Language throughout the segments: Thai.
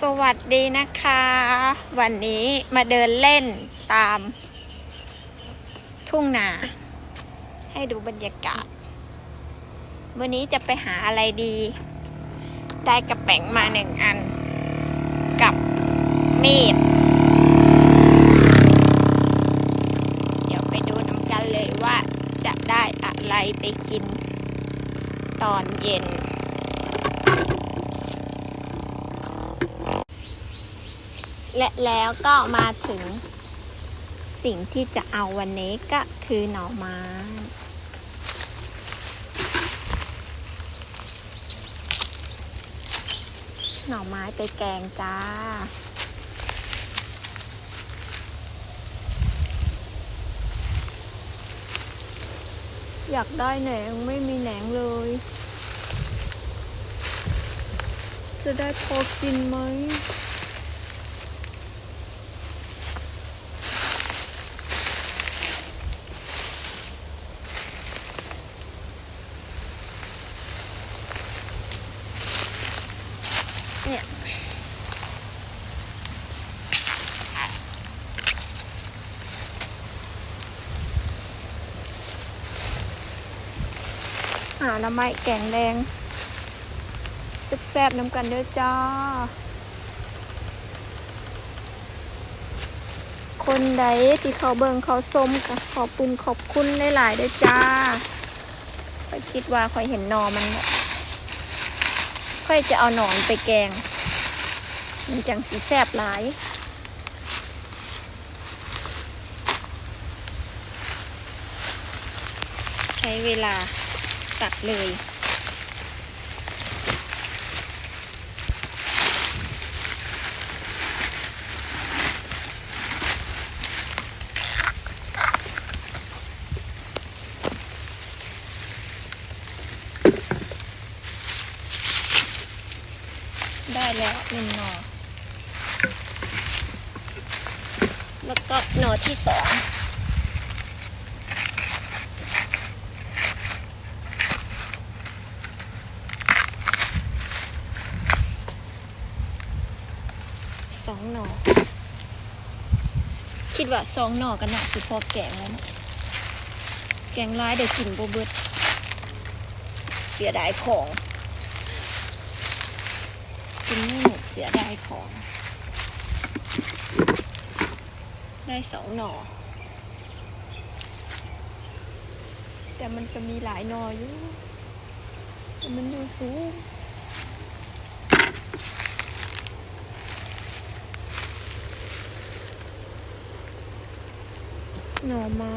สวัสดีนะคะ วันนี้มาเดินเล่นตาม ทุ่งนา ให้ดูบรรยากาศ วันนี้จะไปหาอะไรดี ได้กระแป๋งมาหนึ่งอัน กับมีด เดี๋ยวไปดูน้ำกันเลยว่าจะได้อะไรไปกินตอนเย็น และแล้วก็มาถึงสิ่งที่จะเอาวันนี้ก็คือหน่อไม้หน่อไม้ไปแกงจ้า อยากได้แหนงไม่มีแหนงเลย จะได้พอกินไหม หาหน้ำไม้แกงแดงแซ่บๆน้ำกันเด้อจ้า คนใดที่เขาเบิงเขาส้มก็ขอบคุณขอบคุณหลายๆเด้อจ้าค่อยคิดว่าค่อยเห็นหนอมันเนี่ยค่อยจะเอาหนอนไปแกง มันจังสีแซ่บหลายใช้เวลา ตัดเลย ได้แล้วหนึ่งหน่อ แล้วก็หน่อที่สอง สองหน่อ คิดว่าสองหน่อกันนะสิพอแกงแล้วนะแกงร้ายเดี๋ยวกินโบเบิดเสียดายของกินไม่หมดเสียดายของ ได้สองหน่อ แต่มันจะมีหลายหน่ออยู่แต่มันอยู่สูง หน่อไม้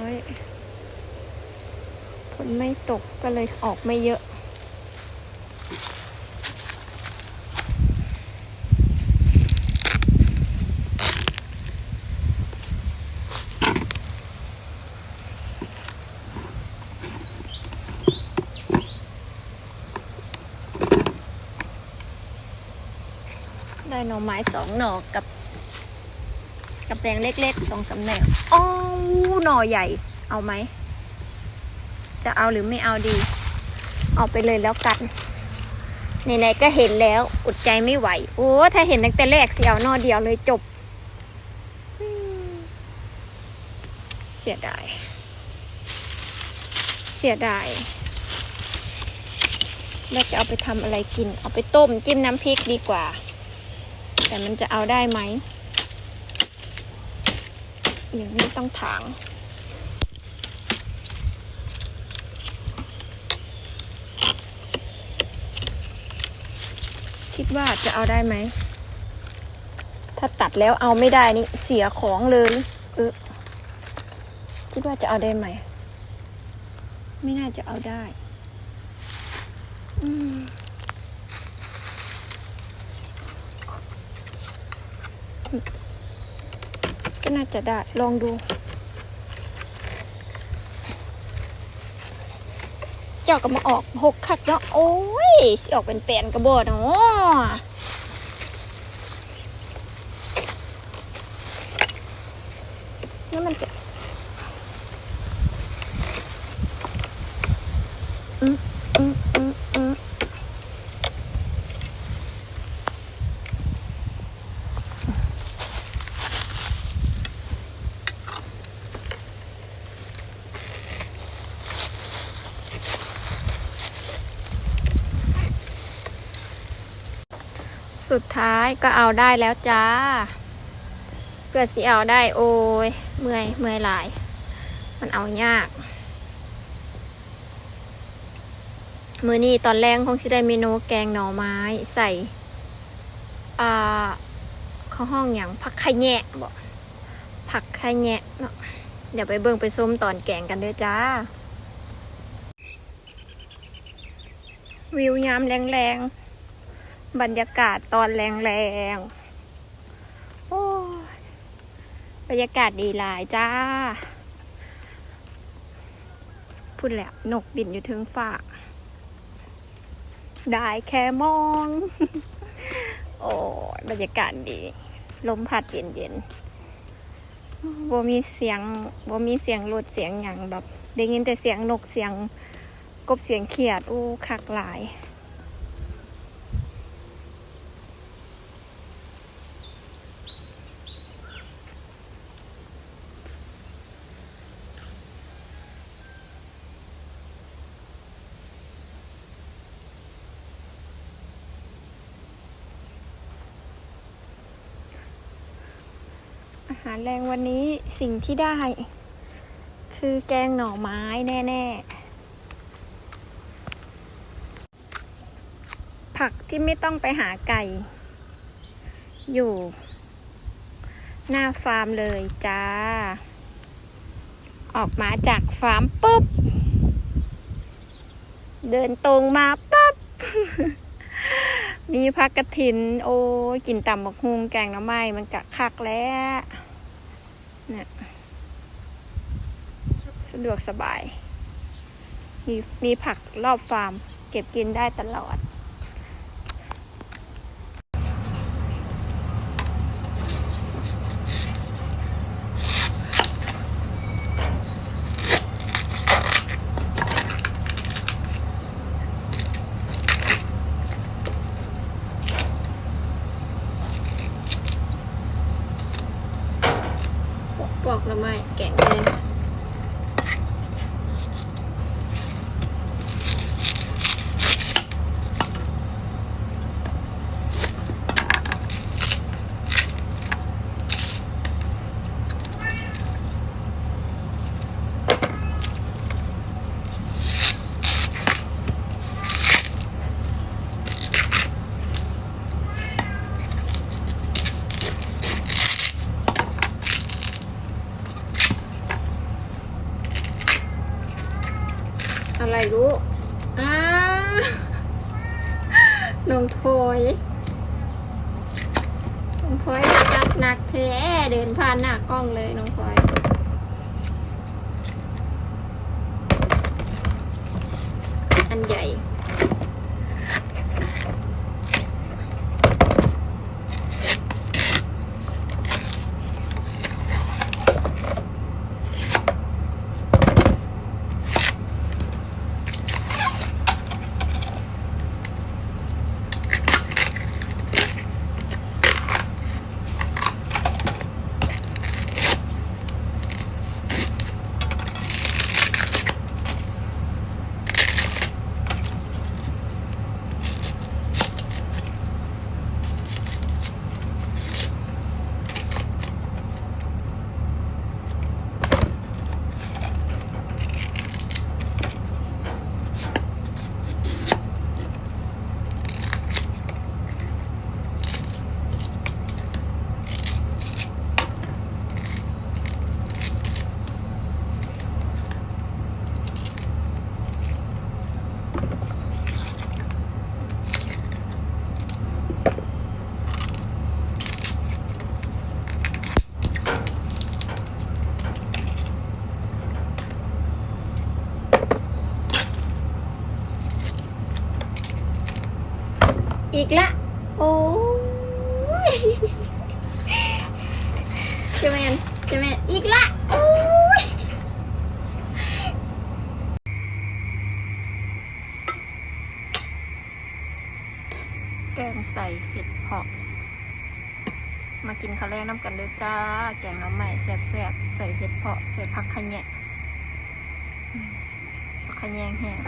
ฝนไม่ตกก็เลยออกไม่เยอะ ได้หน่อไม้สองหน่อกับ กับแดงเล็กๆสองสำแน่งอ๋อหน่อใหญ่ เอาไหม จะเอาหรือไม่เอาดี เอาไปเลยแล้วกันไหนๆก็เห็นแล้วอดใจไม่ไหว โอ้ถ้าเห็นตั้งแต่แรกเสียวนอเดียวเลยจบ เสียดาย เสียดายแล้วจะเอาไปทำอะไรกิน เอาไปต้มจิ้มน้ำพริกดีกว่า แต่มันจะเอาได้ไหม อย่างนี้ต้องถาง คิดว่าจะเอาได้ไหม ถ้าตัดแล้วเอาไม่ได้นี่เสียของเลยเออคิดว่าจะเอาได้ไหม ไม่น่าจะเอาได้ อืม ก็น่าจะได้ลองดู เจ้าก็มาออกหกคักเนาะโอ้ยสิออกเป็นแปนกระบอกเนาะแล้วมันจะอืมอืมอืมอืม สุดท้ายก็เอาได้แล้วจ้า เพื่อสิเอาได้โอ้ยเมื่อยเมื่อยหลาย มันเอายาก มือนี้ตอนแรกคงสิได้เมนูแกงหน่อไม้ใส่ อ่าข้าห้องอย่างผักไข่แยะบอกผักไข่แยะเนาะเดี๋ยวไปเบิ่งไปส้มตอนแกงกันเด้อจ้า วิวยามแรงๆ บรรยากาศตอนแรงๆโอ้บรรยากาศดีหลายจ้าพูดแหละนกบินอยู่ถึงฝากได้แค่มอง โอ้บรรยากาศดี ลมพัดเย็นๆบ่มีเสียงบ่มีเสียงรถเสียงอย่างแบบ ได้ยินแต่เสียงนกเสียงกบเสียงเขียดอู้คักหลาย หารแรงวันนี้สิ่งที่ได้ คือแกงหน่อไม้แน่ๆ ผักที่ไม่ต้องไปหาไก่ อยู่ หน้าฟาร์มเลยจ้า ออกมาจากฟาร์มปุ๊บ เดินตรงมาปุ๊บมีผักกระถิน โอ้กินต่ำบักฮุงแกงหน้ำไม้มันกะคักแล้ว เนี่ยสะดวกสบาย มีมีผักรอบฟาร์ม เก็บกินได้ตลอด อะไรรู้อ้าน้องพลอยน้องพลอยหนักหนักแท้เดินผ่านหน้ากล้องเลยน้องพลอยอันใหญ่ อีกละ โอ้ยเจแมนเจแมนอีกละโอ้ยแกงใส่เห็ดเพาะมากินข้าวแรกน้ำกันเลยจ้า แกงน้ำใหม่แซ่บๆ ใส่เห็ดเพาะใส่ผักขะแยะผักขะแยงแห้ง